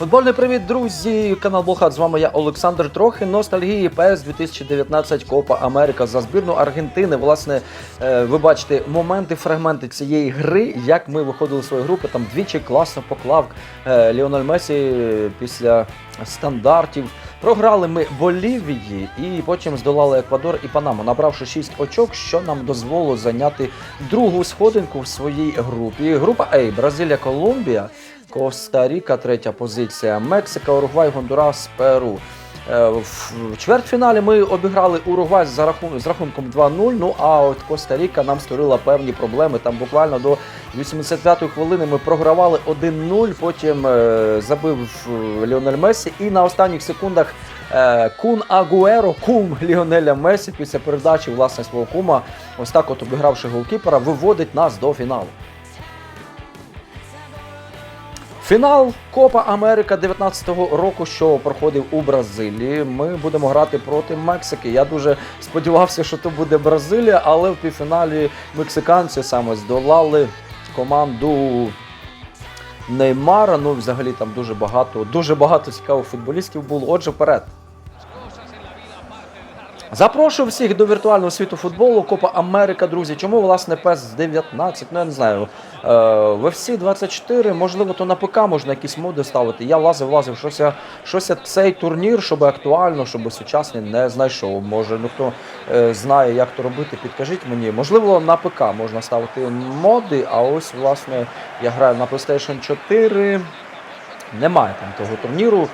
Футбольний привіт, друзі! Канал Болхат. З вами я Олександр Трохи. Ностальгії ПС 2019 Копа Америка за збірну Аргентини. Власне, е, ви бачите моменти, фрагменти цієї гри, як ми виходили з своєї групи. Там двічі класно поклав е, Ліональ Месі після стандартів. Програли ми Болівії і потім здолали Еквадор і Панаму, набравши 6 очок, що нам дозволило зайняти другу сходинку в своїй групі. Група А Бразилія, Колумбія. Коста-Ріка, третя позиція, Мексика, Уругвай, Гондурас, Перу. Е, В чвертьфіналі ми обіграли Уругвай за рахун- з рахунком 2-0. Ну а от Коста-Ріка нам створила певні проблеми. Там буквально до 85-ї хвилини ми програвали 1-0. Потім е, забив е, Ліонель Месі. І на останніх секундах Кун Агуеро, кум Ліонеля Месі, після передачі власне свого кума, ось так, от обігравши голкіпера, виводить нас до фіналу. Фінал Копа Америка 19-го року, що проходив у Бразилії. Ми будемо грати проти Мексики. Я дуже сподівався, що то буде Бразилія, але в півфіналі мексиканці саме здолали команду Неймара. Ну, взагалі там дуже багато, дуже багато цікавих футболістів було. Отже, вперед. Запрошую всіх до віртуального світу футболу Копа Америка, друзі. Чому власне PES 19? Ну я не знаю. В FC 24, можливо, то на ПК можна якісь моди ставити. Я лазив, лазив, щось, щось цей турнір, щоб актуально, щоб сучасний не знайшов. Може, ну хто е, знає, як то робити, підкажіть мені. Можливо, на ПК можна ставити моди, а ось власне я граю на PlayStation 4. Немає там того турніру.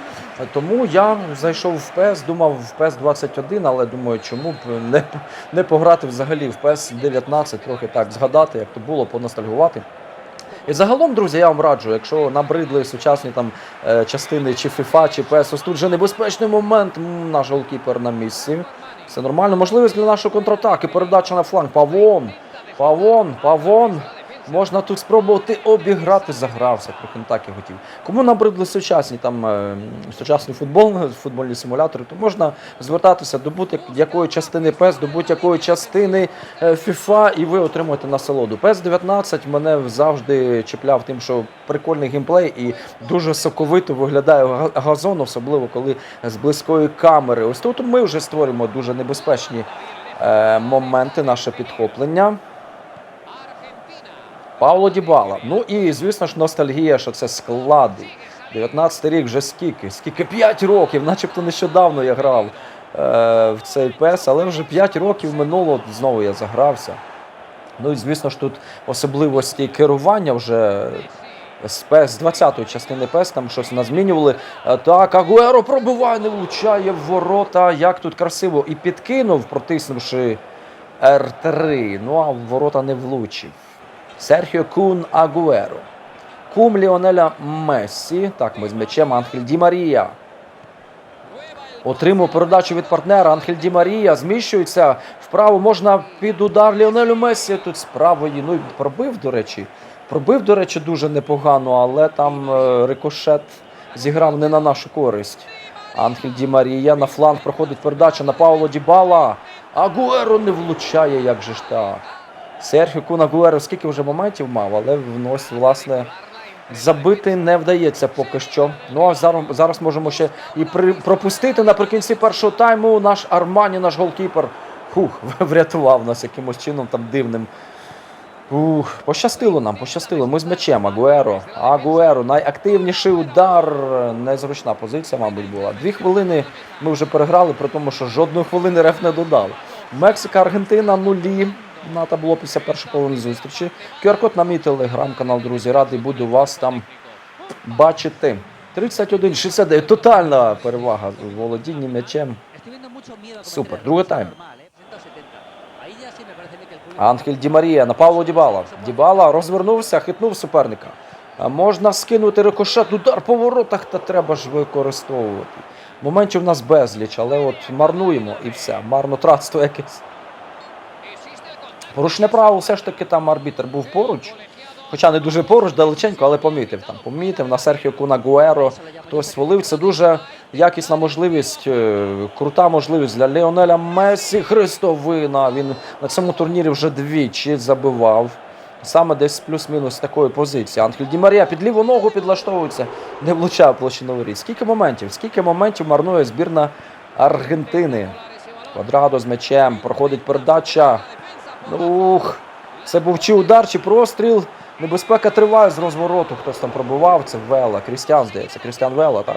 Тому я зайшов в PES, думав в PES 21, але думаю, чому б не, не пограти взагалі в PES 19, трохи так згадати, як то було, поностальгувати. І загалом, друзі, я вам раджу, якщо набридли сучасні там е, частини чи FIFA, чи PES, ось тут вже небезпечний момент, наш голкіпер на місці. Все нормально. Можливість для нашої контратаки, передача на фланг. Павон, Павон, Павон. Можна тут спробувати обіграти, загрався, не так я хотів. Кому набридли сучасні там е, сучасний футбол, футбольні симулятори, то можна звертатися до будь-якої частини PES, до будь-якої частини е, FIFA, і ви отримуєте насолоду. PES 19 мене завжди чіпляв тим, що прикольний геймплей і дуже соковито виглядає га- газон, особливо коли з близької камери. Ось тут ми вже створюємо дуже небезпечні е, моменти, наше підхоплення. Павло Дібала. Ну і звісно ж ностальгія, що це склади. 19 рік вже скільки? Скільки 5 років, начебто нещодавно я грав е, в цей пес, але вже 5 років минуло, знову я загрався. Ну і звісно ж тут особливості керування вже з ПЕС, з 20-ї частини ПЕС, там щось нас змінювали. Е, Так, Агуеро пробиває, не влучає в ворота. Як тут красиво. І підкинув, протиснувши Р3. Ну а ворота не влучив. Серхіо Кун Агуеро. Кум Ліонеля Мессі. Так, ми з м'ячем Анхель Ді Марія. Отримав передачу від партнера. Анхель Ді Марія зміщується вправо. Можна під удар Ліонелю Мессі. Тут з правої. Ну і пробив, до речі. Пробив, до речі, дуже непогано, але там е, рикошет зіграв не на нашу користь. Анхель Ді Марія на фланг проходить передача на Пауло Дібала. Агуеро не влучає, як же ж так. Серхіо Кун Агуеро скільки вже моментів мав, але внось, власне, забити не вдається поки що. Ну а зараз, зараз можемо ще і при, пропустити наприкінці першого тайму наш Армані, наш голкіпер. Хух, врятував нас якимось чином там дивним. Ух, пощастило нам, пощастило. Ми з м'ячем. Агуеро. Агуеро. Найактивніший удар. Незручна позиція, мабуть, була. Дві хвилини ми вже переграли, при тому, що жодної хвилини реф не додав. Мексика, Аргентина нулі. На табло після першої половини зустрічі. QR-код на мій телеграм-канал, друзі. Радий буду вас там бачити. 31-69. Тотальна перевага в володінні м'ячем. Супер, другий тайм. Ангель Ді Марія на Павло Дібала. Дібала розвернувся, хитнув суперника. Можна скинути рикошет, удар по воротах, та треба ж використовувати. Моментів у нас безліч, але от марнуємо і все. Марнотратство якесь. Порушне право, все ж таки там арбітр був поруч. Хоча не дуже поруч, далеченько, але помітив там. Помітив на Серхіо Кунагуеро. Хтось свалив. Це дуже якісна можливість, е, крута можливість для Леонеля Месі. Хрестовина. Він на цьому турнірі вже двічі забивав. Саме десь плюс-мінус такої позиції. Анхель Ді Марія під ліву ногу підлаштовується, не влучає площину воріт. Скільки моментів? Скільки моментів марнує збірна Аргентини? Квадрадо з м'ячем, проходить передача. Ух, це був чи удар, чи простріл. Небезпека триває з розвороту. Хтось там пробував. Це Вела. Крістіан, здається. Крістіан Вела, так?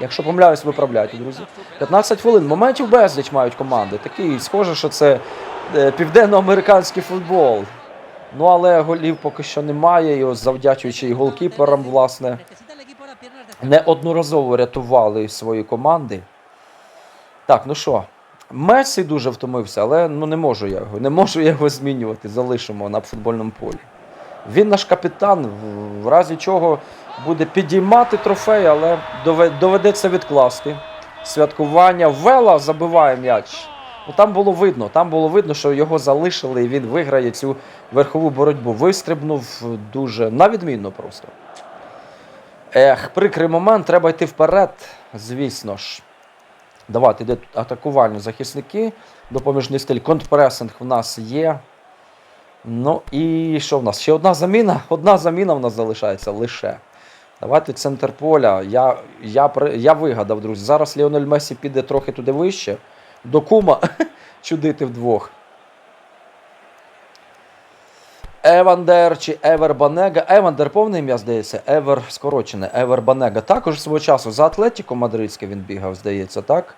Якщо помиляюсь, виправляйте, друзі. 15 хвилин. Моментів безліч мають команди. Такий, схоже, що це е, південноамериканський футбол. Ну, але голів поки що немає. І завдячуючи і голкіперам, власне, неодноразово рятували свої команди. Так, ну що, Месі дуже втомився, але ну не можу я його, не можу я його змінювати. Залишимо на футбольному полі. Він наш капітан, в- разі чого буде підіймати трофей, але доведеться відкласти. Святкування Вела забиває м'яч. Ну, там було видно, там було видно, що його залишили і він виграє цю верхову боротьбу. Вистрибнув дуже на відмінно просто. Ех, прикрий момент, треба йти вперед, звісно ж. Давайте йде атакувальні захисники. Допоміжний стиль. Контрпресинг в нас є. Ну і що в нас? Ще одна заміна. Одна заміна в нас залишається лише. Давайте центр поля. Я, я, я вигадав, друзі. Зараз Ліонель Месі піде трохи туди вище. До кума чудити вдвох. Евандер чи Евер Банега. Евандер повне ім'я, здається. Евер скорочене. Евер Банега. Також свого часу за Атлетіко Мадридське він бігав, здається, так?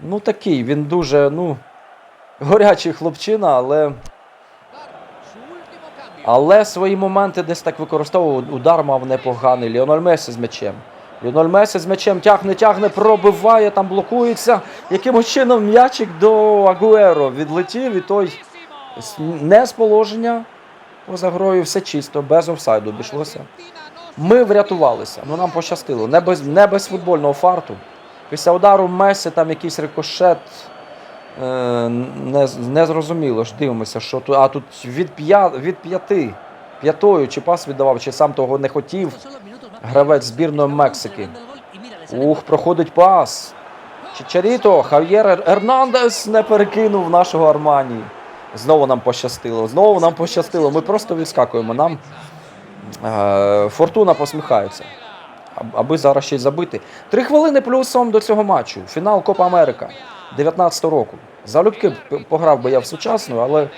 Ну такий, він дуже, ну, горячий хлопчина, але. Але свої моменти десь так використовував. Удар мав непоганий. Ліонель Месі з м'ячем. Ліонель Месі з м'ячем тягне, тягне, пробиває, там блокується. Якимось чином м'ячик до Агуеро відлетів і той не з положення. Поза грою все чисто, без офсайду обійшлося. Ми врятувалися. Ну нам пощастило. Не без, не без футбольного фарту. Після удару Месі там якийсь рикошет. Е, не, не зрозуміло ж, дивимося, що тут. А тут від, п'я, від п'яти. П'ятою чи пас віддавав, чи сам того не хотів. Гравець збірної Мексики. Ух, проходить пас. Чичаріто, Хав'єр Ер- Ернандес не перекинув нашого Армані. Знову нам пощастило. Знову нам пощастило. Ми просто відскакуємо. Нам е, фортуна посміхається. Аб- Аби зараз ще й забити. Три хвилини плюсом до цього матчу. Фінал Копа Америка 19 року. Залюбки пограв би я в сучасну, але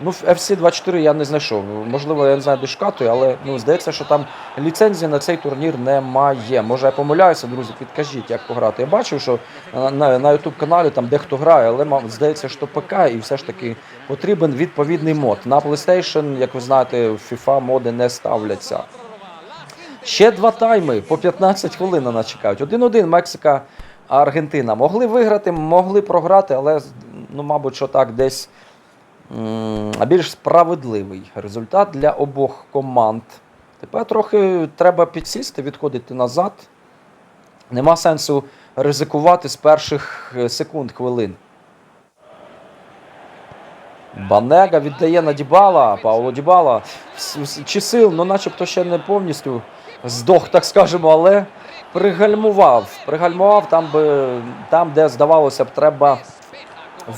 ну, в FC 24 я не знайшов. Можливо, я не знаю, де шукати, але ну, здається, що там ліцензії на цей турнір немає. Може, я помиляюся, друзі, підкажіть, як пограти. Я бачив, що на, на, на YouTube каналі там дехто грає, але здається, що ПК і все ж таки потрібен відповідний мод. На PlayStation, як ви знаєте, в FIFA моди не ставляться. Ще два тайми по 15 хвилин на нас чекають. 1-1 Мексика, Аргентина. Могли виграти, могли програти, але ну, мабуть, що так десь м, більш справедливий результат для обох команд. Тепер трохи треба підсісти, відходити назад. Нема сенсу ризикувати з перших е, секунд хвилин. Банега віддає на Дібала, Пауло Дібала. С- с- Чи сил, ну начебто ще не повністю здох, так скажемо, але пригальмував. Пригальмував там, би, там де здавалося б, треба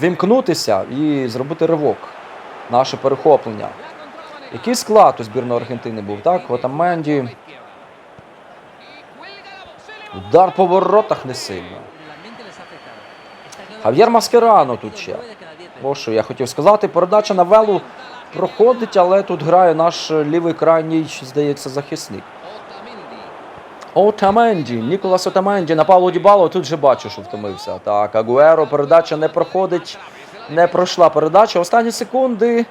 вімкнутися і зробити ривок. Наше перехоплення. Який склад у збірної Аргентини був, так? Отаменді. Удар по воротах не сильно. Хав'єр Маскерано тут ще. Ось що я хотів сказати. Передача на Велу проходить, але тут грає наш лівий крайній, здається, захисник. Отаменді, Ніколас Отаменді на Павло Дібало тут же бачу, що втомився. Так, Агуеро, передача не проходить, не пройшла передача. Останні секунди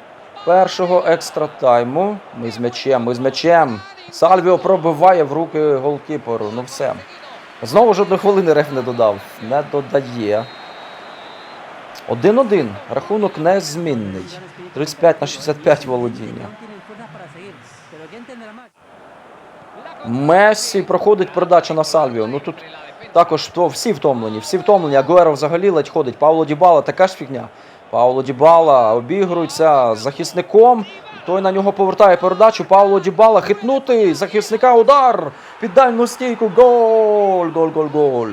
першого екстра тайму. Ми з м'ячем, ми з м'ячем. Сальвіо пробиває в руки голкіперу. Ну все. Знову жодної хвилини реф не додав. Не додає. 1-1. Рахунок незмінний. 35 на 65 володіння. Месі проходить передача на Сальвіо. Ну тут також то всі втомлені, всі втомлені. Агуеро взагалі ледь ходить. Павло Дібала така ж фігня. Павло Дібала обігрується захисником. Той на нього повертає передачу. Павло Дібала хитнутий. Захисника удар. Під дальню стійку. Гол! Гол, гол, гол.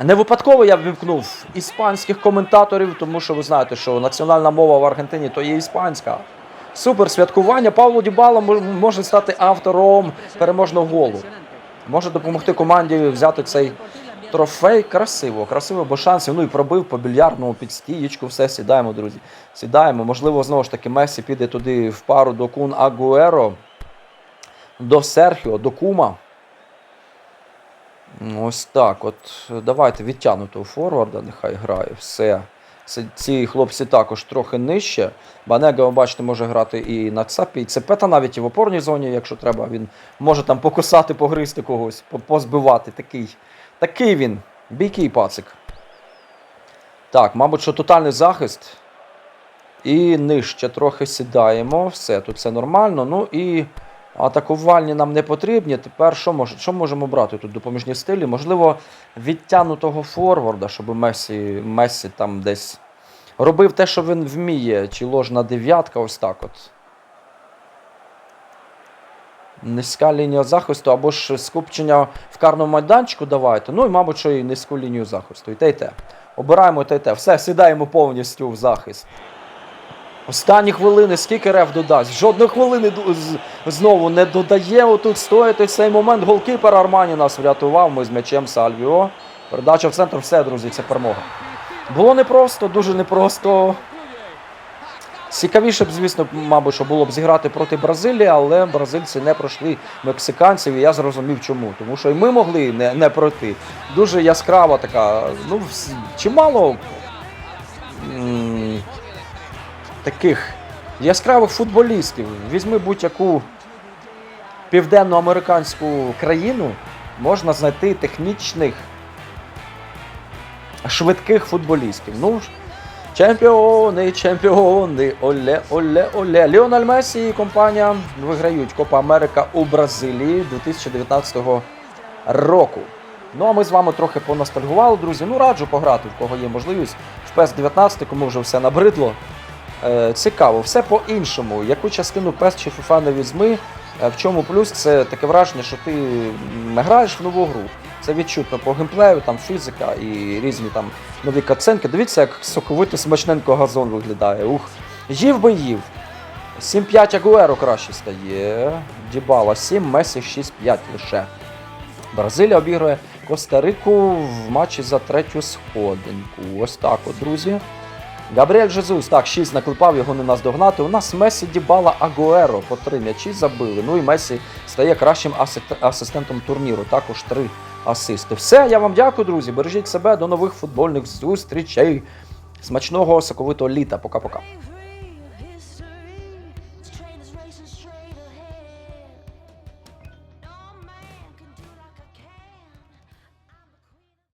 Не випадково я ввімкнув іспанських коментаторів, тому що ви знаєте, що національна мова в Аргентині то є іспанська. Супер святкування. Павло Дібала може стати автором переможного голу. Може допомогти команді взяти цей трофей. Красиво, красиво, бо шансів. Ну і пробив по більярдному під стієчку. Все, сідаємо, друзі. Сідаємо. Можливо, знову ж таки, Месі піде туди в пару до Кун Агуеро, до Серхіо, до Кума. Ось так. От давайте відтягнутого форварда, нехай грає. Все. Ці хлопці також трохи нижче. Банега, ви бачите, може грати і на цапі, і цепета навіть і в опорній зоні, якщо треба, він може там покусати, погризти когось, позбивати. Такий, такий він. Бійкий пацик. Так, мабуть, що тотальний захист. І нижче трохи сідаємо. Все, тут все нормально. Ну і атакувальні нам не потрібні. Тепер що, може, що можемо брати тут допоміжні стилі? Можливо, відтягнутого форварда, щоб Месі, Месі там десь робив те, що він вміє, чи ложна дев'ятка, ось так от. Низька лінія захисту або ж скупчення в карному майданчику давайте. Ну і, мабуть, що і низьку лінію захисту. І те, і те. Обираємо те, і те. Все, сідаємо повністю в захист. Останні хвилини, скільки реф додасть? Жодної хвилини знову не додає. Отут стоїть цей момент. Голкіпер Армані нас врятував. Ми з м'ячем Сальвіо. Передача в центр, все, друзі, це перемога. Було непросто, дуже непросто. Цікавіше б, звісно, мабуть, що було б зіграти проти Бразилії, але бразильці не пройшли мексиканців, і я зрозумів чому. Тому що і ми могли не, не пройти. Дуже яскрава така, ну, чимало таких яскравих футболістів. Візьми будь-яку південноамериканську країну, можна знайти технічних, швидких футболістів. Ну, чемпіони, чемпіони, оле, оле, оле. Ліональ Месі і компанія виграють Копа Америка у Бразилії 2019 року. Ну а ми з вами трохи поностальгували, друзі. Ну, раджу пограти, в кого є можливість. В PES 19, кому вже все набридло. Е, цікаво, все по-іншому. Яку частину PES чи FIFA не візьми, е, в чому плюс це таке враження, що ти м, граєш в нову гру. Це відчутно по геймплею, там фізика і різні там нові катсценки. Дивіться, як соковито смачненько газон виглядає. Ух, їв би їв. 7-5 Агуеро краще стає. Дібала 7, Месі 6-5 лише. Бразилія обігрує Коста-Рику в матчі за третю сходинку. Ось так от, друзі. Габріель Жезус, так, 6 наклепав, його не наздогнати. У нас Месі Дібала Агуеро по три м'ячі забили. Ну і Месі стає кращим асистентом турніру. Також три асисти. Все, я вам дякую, друзі. Бережіть себе, до нових футбольних зустрічей. Смачного соковитого літа. Пока-пока.